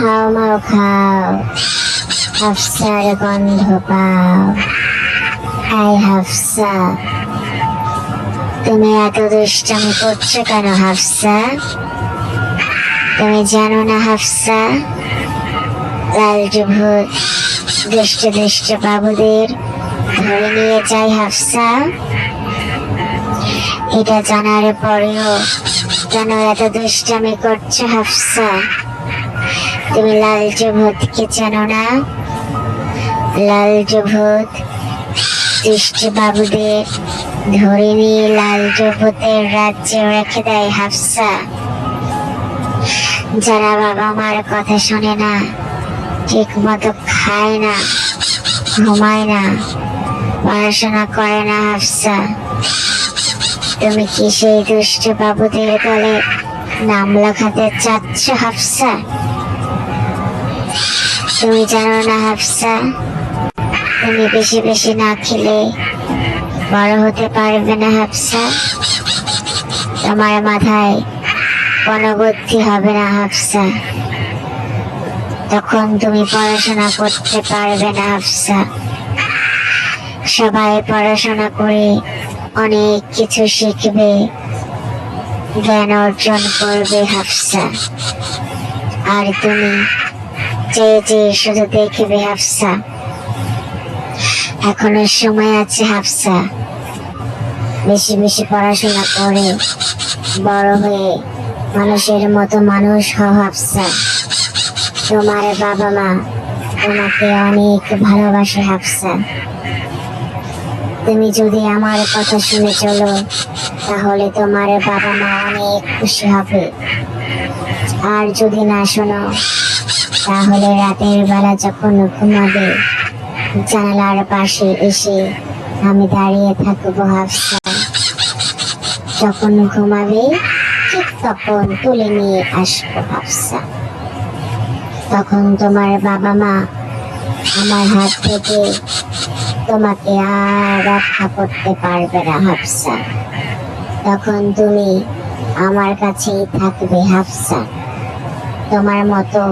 হাওমাও খাও হাফসার গন্ধ পাও। হাই, হাফসা। তুমি এত দুষ্টামি করছ কেন, হাফসা? তুমি জানো না, হাফসা? লালটু ভূত দুষ্ট দুষ্ট বাবুদের ধরে নিয়ে যায় হাফসা। এটা জানার পরেও কেন এত দুষ্টামি করছ, হাফসা? তুমি লালটু ভূতকে চেনো না? লালটু ভূত দুষ্ট বাবুদের ধরে নিয়ে লালটু ভূতের রাজ্যে রেখে দেয় হাফসা। যারা বাবা মার কথা শোনে না ঠিক মতো খায় না, ঘুমায় না, পড়াশোনা করে না হাফসা। তুমি কি সেই দুষ্ট বাবুদের দলে নাম লেখাতে চাচ্ছ হাফসা? তুমি জানো না, হাফসা? তুমি বেশি বেশি না খেলে বড় হতে পারবে না, হাফসা। তোমার মাথায় কোনো হবে না, হাফসা। তখন তুমি পড়াশোনা করতে পারবে না, হাফসা। সবাই পড়াশোনা করে অনেক কিছু শিখবে, জ্ঞান অর্জন করবে, হাফসা। আর তুমি চেয়ে চেয়ে শুধু দেখবে হাফসা। এখনও সময় আছে হাফসা। বেশি বেশি পড়াশোনা করে বড় হয়ে মানুষের মতো মানুষ হাফসা। তোমার বাবা মা তোমাকে অনেক ভালোবাসে হাফসা। তুমি যদি আমার কথা শুনে চলো, তাহলে তোমার বাবা মা অনেক খুশি হবে। আর যদি না শোনো তাহলে রাতের বেলা যখন ঘুমাবে, জানালার পাশে এসে আমি দাঁড়িয়ে থাকব হাফসা যখন ঘুমাবে, ঠিক তখন তুলে নিয়ে আসব হাফসা তখন তোমার বাবা মা আমার হাত থেকে তোমাকে আর রক্ষা করতে পারবে না হাফসা তখন তুমি আমার কাছেই থাকবে হাফসা তোমার মতো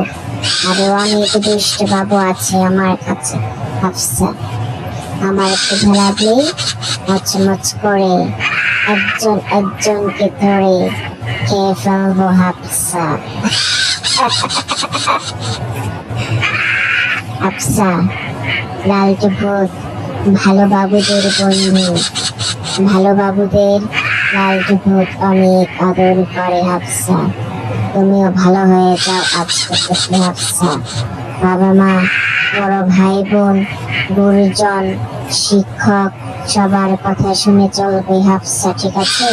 আরও অনেক দুষ্ট বাবু আছে আমার কাছে। হাফসা আমার ক্ষুধা লাগলে মচমচ করে একজন একজনকে ধরে খেয়ে ফেলব হাফসা হাফসা লালটু ভূত ভালো বাবুদের বন্ধু। ভালো বাবুদের লালটু ভূত অনেক আদর করে হাফসা তুমিও ভালো হয়ে যাও বাবা মা বড় ভাই বোন গুরুজন, শিক্ষক, সবার কথা শুনে চলবে, হাফসা, ঠিক আছে?